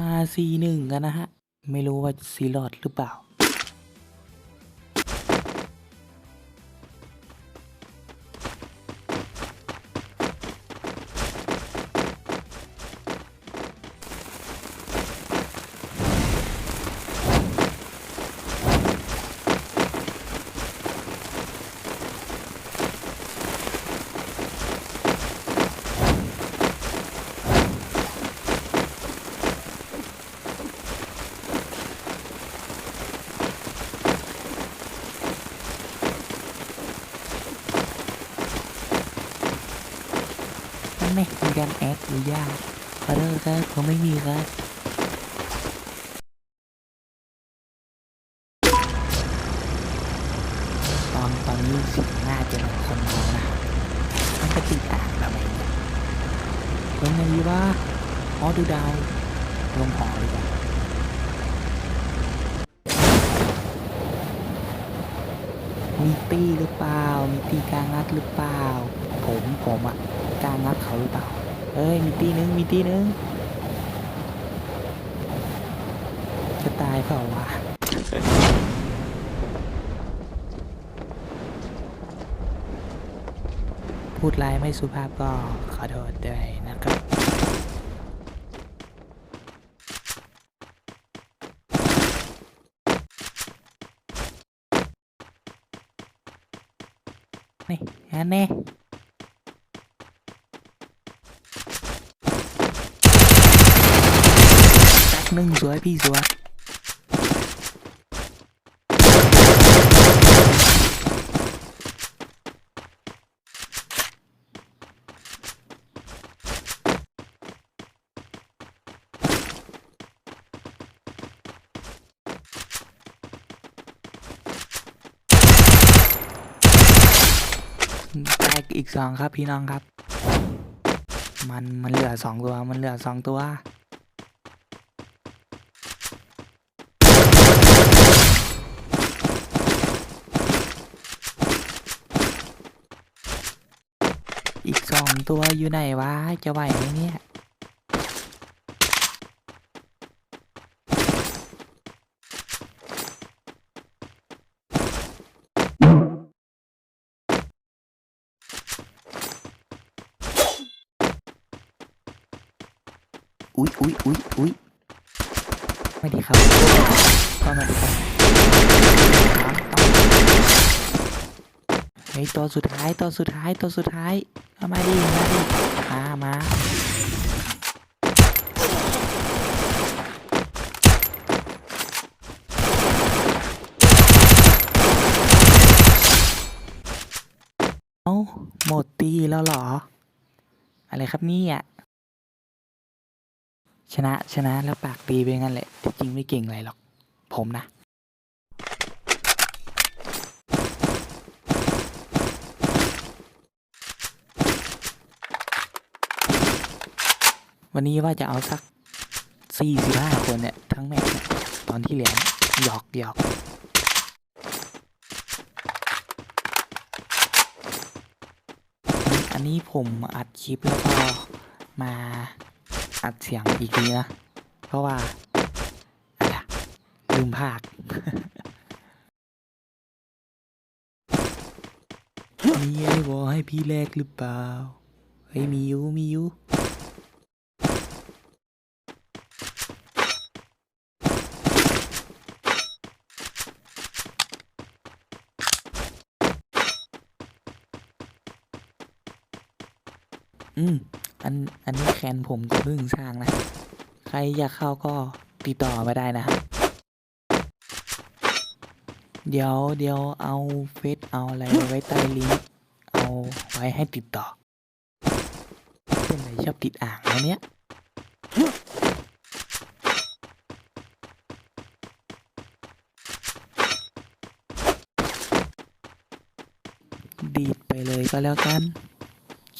มาซีหนึ่งกันนะฮะ ไม่รู้ว่าซีรอดหรือเปล่า นั่นไงมีการแอดหรือยากขอโทษครับผมไม่มีครับตอนตอนนี้เสิน่าจะเป็นคนเมานะมันก็ติดอ่างอะไรเนี่ยเป็นไงดีวะอ๋อดูดาวลงหอดีกว่ามีตี้หรือเปล่า มีตีกลางงัดหรือเปล่า ผมผมอะ กางงัดเขาหรือเปล่า เอ้ย มีตีนึง มีตีนึง จะตายเปล่าวะพูดไลายไม่สุภาพก็ขอโทษด้วยนะครับ นี่อันนี้ตักห นึ่งสวยพี่สวยแตกอีกสองครับพี่น้องครับ มันมันเหลือสองตัวมันเหลือสองตัว อีกสองตัวอยู่ไหนวะ จะไหวไหมเนี่ย อุ๊ยอุ๊ยอุ๊ยอุ๊ยไม่ดีครับเข้ามาดีครับเฮ้ยตัวสุดท้ายตัวสุดท้ายตัวสุดท้าย เอามาดิมาดิมามาเอาหมดตีแล้วเหรอ อะไรครับนี่ยชนะชนะแล้วปากดีไปงั้นแหละที่จริงไม่เก่งอะไรหรอก ผมนะ วันนี้ว่าจะเอาสักสี่สิบห้าคนเนี่ย ทั้งแมตช์ตอนที่เหลือหยอกหยอกอันนี้ผมอัดคลิปแล้วก็มาอัดเสียงอีกทีนะ เพราะว่าอะไรลืมภาคมีไอ้บอให้พี่แลกหรือเปล่า เฮ้ยมีอยู่มีอยู่ อืม อัน อันนี้แคนผมก็เพิ่งสร้างนะ ใครอยากเข้าก็ติดต่อมาได้นะ เดี๋ยวเดี๋ยวเอาเฟซเอาอะไรไว้ใต้ลิงก์ เอาไว้ให้ติดต่อ เป็นไรชอบติดอ่างแล้วเนี้ยดีดไปเลยก็แล้วกัน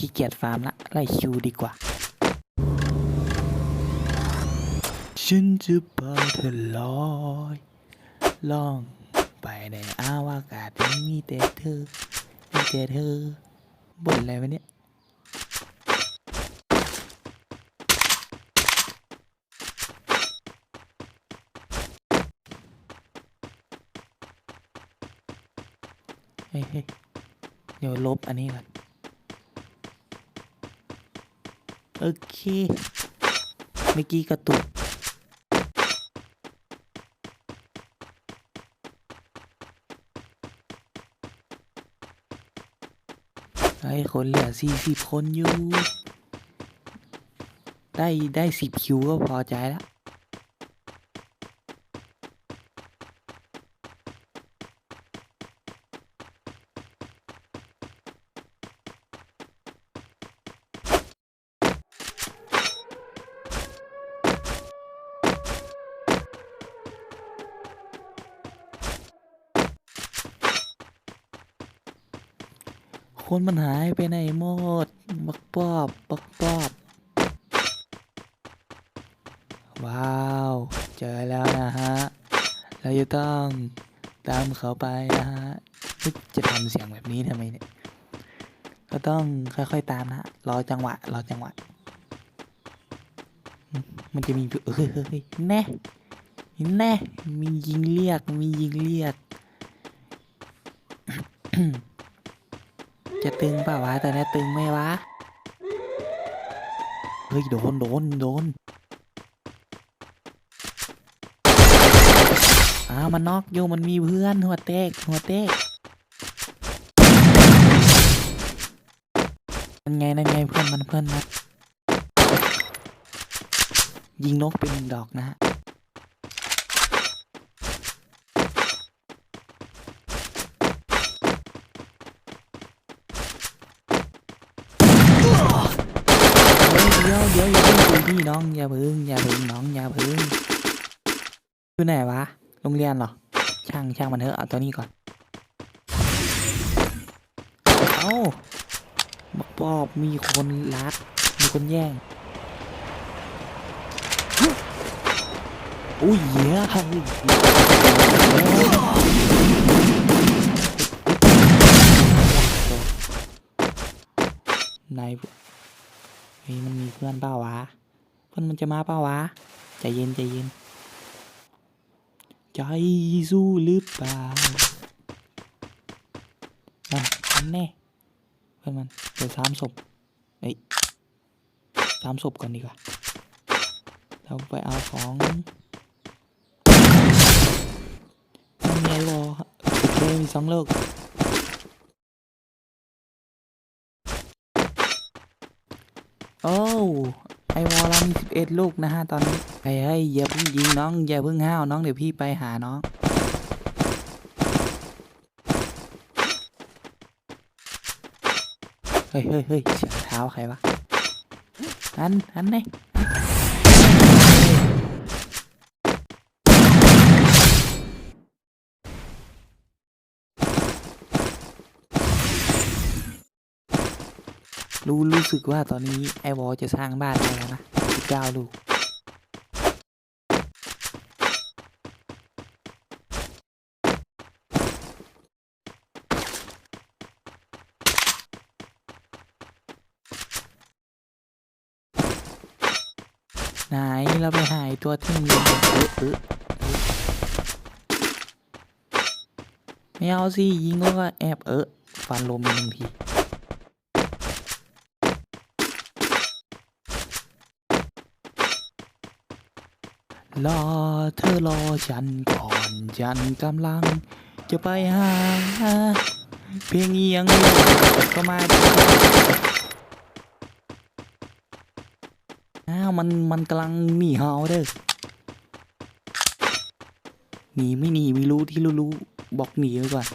ขี้เกียจฟาร์มละไล่คิวดีกว่า ฉันจะพาเธอลอยล่องไปในอาวากาศที่มีแต่เธอ มีแต่เธอบ่นอะไรวะเนี่ยเฮ้ยเดี๋ยวลบอันนี้ก่อน โอเค เมื่อกี้กระตุกไอ้คนเหลือสี่สิบคนอยู่ ได้ได้สิบคิวก็พอใจแล้ว คนมันหายไปไหนหมด บักปอบบักปอบ ว้าว เจอแล้วนะฮะ เราจะต้องตามเขาไปนะฮะ จะทำเสียงแบบนี้ทำไมเนี่ย ก็ต้องค่อยๆตามนะรอจังหวะ รอจังหวะ มันจะมีเฮ้ยแน่แน่มียิงเรียก มียิงเรียก จะตึงเปล่าวะแต่นี้ตึงไหมวะ เฮ้ย โดน โดน โดน อ้าว มันนอกอยู่มันมีเพื่อน หัวเตกหัวเตกนั่นไงนั่นไงเพื่อนมันเพื่อนมันยิงนกเป็นหนึ่งดอกนะฮะ เดี๋ยวเดี๋ยวอย่าเพิ่งคุยพี่น้ องอย่าพิ่งอย่าพิ่งน้องอย่าพิ่งอยู่ไหนวะโรงเรียนเหรอ ช่างช่างมันเถอะเอาตัวนี้ก่อนเอาบักปอบมีคนลักมีคนแย่งอุ้ยเหี้ยนายเฮ้ยมันมีเพื่อนเปล่าวะ เพื่อนมันจะมาเปล่าวะ ใจเย็นใจเย็น ใจสู้หรือเปล่านั่นนั่นแน่เพื่อนมันเดี๋ยวสามศพเอ้ยสามศพก่อนดีกว่า เราไปเอาของยังไงรอโอเคมีสองลูกโอ้ ไอวอลเรามีสิบเอ็ดลูกนะฮะตอนนี้ไอ้เฮ้ยอย่าเพิ่งยิงน้องอย่าเพิ่งห้าวน้องเดี๋ยวพี่ไปหาน้องเฮ้ยเฮ้ยเฮ้ยเสียงเท้าใครวะอันอันนี่ รู้รู้สึกว่าตอนนี้ไอวอลจะสร้างบ้านได้แล้วนะสิบเก้าลูกไหนเราไปหายตัวที่มีเออไม่เอาสิยิงแล้วก็แอบเออฟันลมอีกหนึ่งที รอเธอรอฉันก่อนฉันกำลัง จะไปหา เพียงเอียงก็มาอ้าวมันมันกำลังหนีเฮาเด้อหนีไม่หนีไม่รู้ที่รู้รู้บอกหนีไว้ก่อน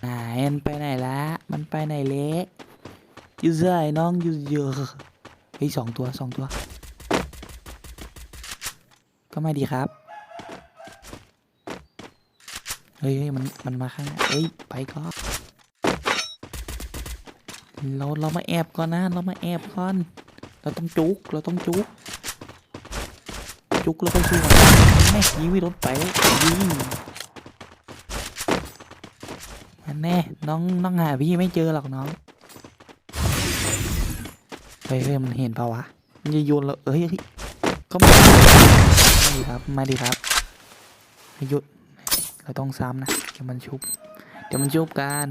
ไหนมันไปไหนละมันไปไหนเละ อยู่เสื่อยน้องอยู่เยอะเฮ้ยสองตัวสองตัว ก็ไม่ดีครับ เฮ้ยมันมันมาข้างเฮ้ยไปก่อนเราเรามาแอบก่อนนะ เรามาแอบก่อน เราต้องจุกเราต้องจุกจุกแล้วก็สู้มันแม่ยิงไม่รถไปยิงอันแน่น้องน้องหาพี่ไม่เจอหรอกน้อง ฮ้ยเฮ้ยมันเห็นเปล่าวะมันจะโยนเราเอ้ยเฮ้ยก็มามาดีครับไมาดีครับหยุดเราต้องซ้ำนะเดี๋ยวมันชุบเดี๋ยวมันชุบกัน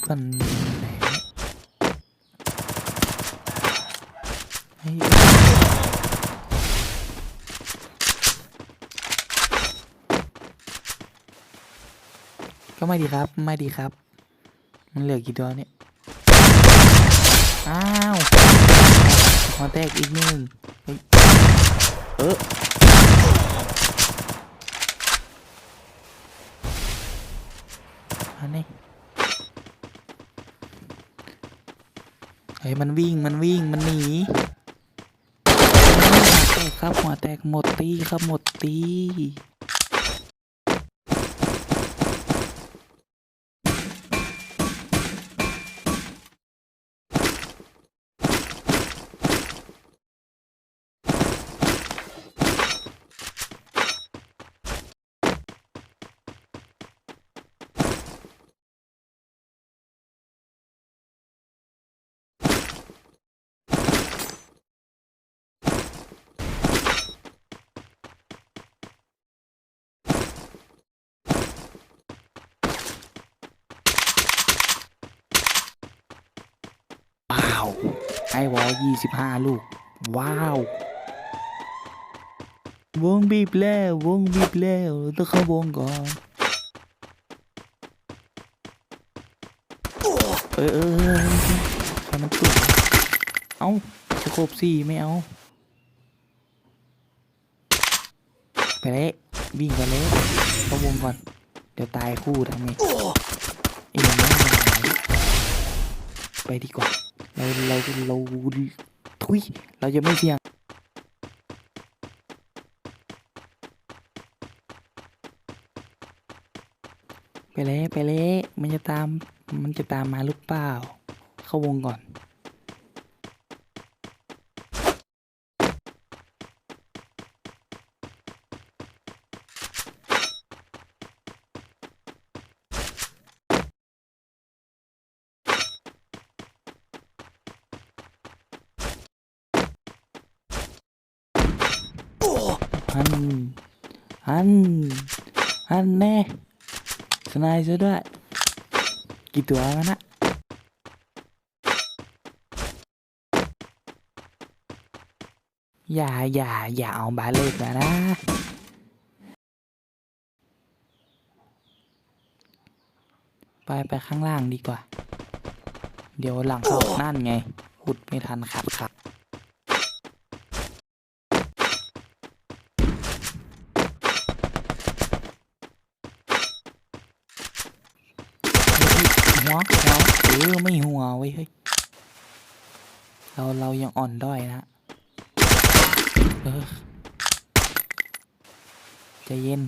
เพื่อนไหนเฮ้ย ก็ไม่ดีครับไม่ดีครับ มันเหลือกี่ตัวเนี่ยอ้าวหัวแตกอีกหนึ่งเอออันนี้เฮ้ยมันวิ่งมันวิ่งมันหนีครับหัวแตกหมดตีครับหมดตี ว้าว ไอวอลยี่สิบห้าลูก ว้าว วงบีบแล้ว วงบีบแล้วต้องเข้าวงก่อนเออเออใครมันตุ่เอ้าสโคบสี่ไม่เอา ไปเลยวิ่งไปเลยเข้าวงก่อน เดี๋ยวตายคู่ทำไงไอ้ยังไม่มาไปดีกว่า เราเราเราทุยเราจะไม่เสี่ยงไปเลยไปเลยมันจะตามมันจะตามมาหรือเปล่า เข้าวงก่อน อัน อัน อันแน่สนายซะด้วย กี่ตัวแล้วนะอย่าอย่าอย่าเอาบาเลตมานะ ไปไปข้างล่างดีกว่า เดี๋ยวหลังเข้านั่นไงขุดไม่ทันขัดขัด หัวหัวเออไม่หัวเว้ยเฮ้ย เราเรายังอ่อนด้อยนะเออใจเย็น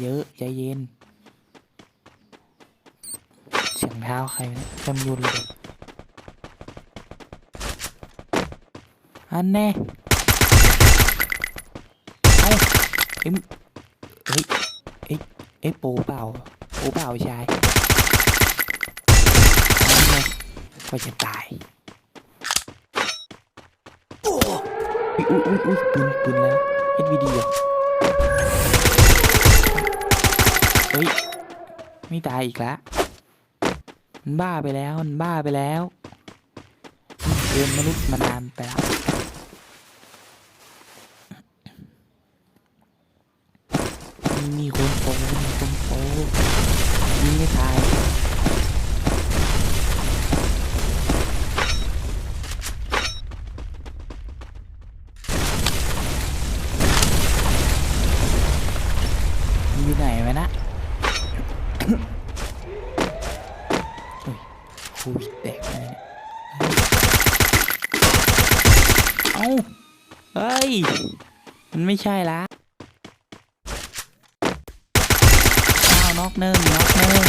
เยอะใจเย็น เสียงเท้าใครนี่ยจำยุนเลยอันแน่เอ้าเอ็มเฮ้ยเอ้ยเอ้ยโปเปล่าโปเปล่าชาย ก็จะตายอุ้ยอุ้ยอุ้ยอุ้ยปืนปืนแล้วเอ็ดวีดีอะเฮ้ย ไม่ตายอีกแล้วมันบ้าไปแล้ว มันบ้าไปแล้วเกินมนุษย์มานานไปแล้วมีมีคนโปมีคนโปยิงไม่ตาย ไม่ใช่ละอ้าวนอกหนึ่งนอกหนึ่ง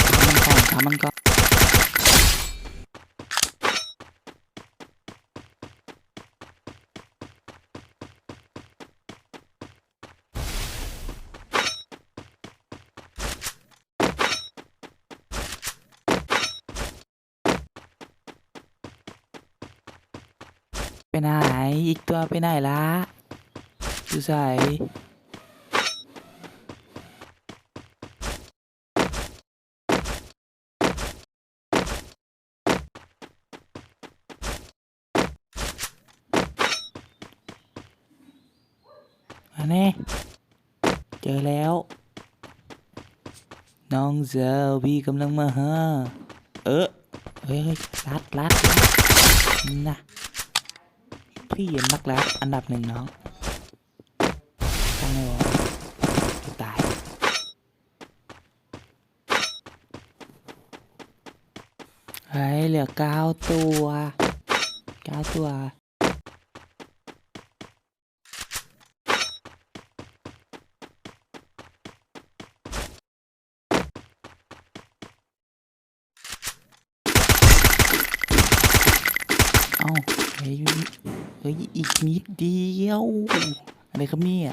ทำมันก่อนทำมันก่อนไหนอีกตัวไปไหนละ ดูใส่มาแน่เจอแล้ว น้องเซลพี่กำลังมาหาเออเฮ้ยรัดรัดนะพี่เย็นนักรัดอันดับหนึ่งน้องไม่บอกจะตาย เหลือเก้าตัวเก้าตัว เอ้าเฮ้ยเฮ้ย อีกนิดเดียว อะไรครับเนี่ย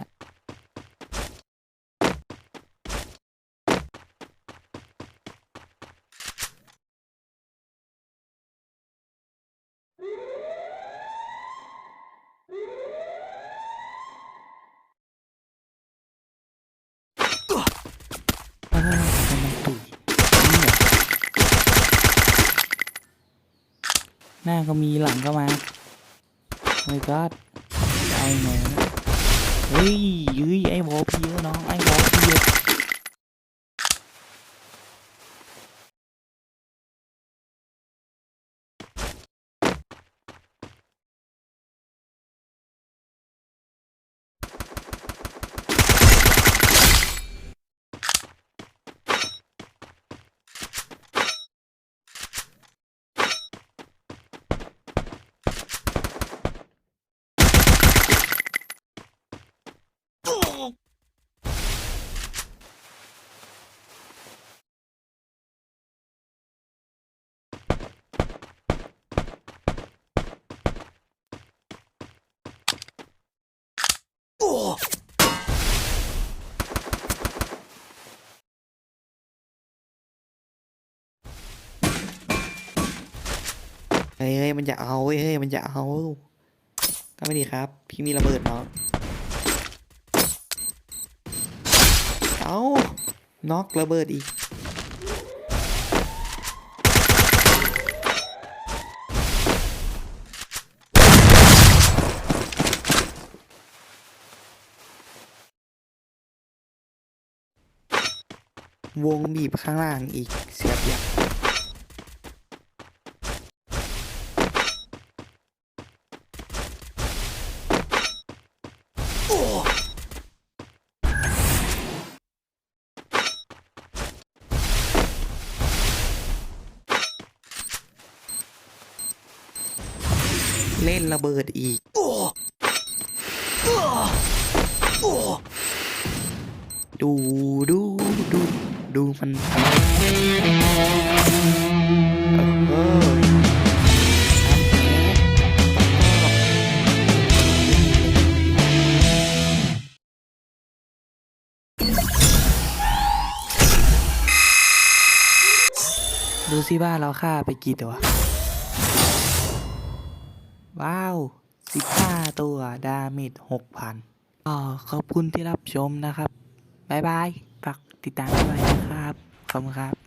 เอ้ยมันตุ๋ยนี่เหรอหน้า ก็มีหลังก็มาโอ้ยก็ไอ้หนูเฮ้ยยื้ยไอ้บอพี่เยอะน้องไอ้บอพี่เยอะเฮ้ยเฮ้ย มันจะเอาเฮ้ยมันจะเอา ก็ไม่ดีครับ พี่มีระเบิดเนาะเอาน็อกระเบิดอีก วงบีบข้างล่างอีกเสียบอยักเล่น ระเบิดอีกดูดูดูดูมันทำเออดูสิว่าเราฆ่าไปกี่ตัว ว้าว 15 ตัว ดาเมจ6,000อ๋อขอบคุณที่รับชมนะครับ บ๊ายบาย ฝากติดตามด้วยนะครับ ขอบคุณครับ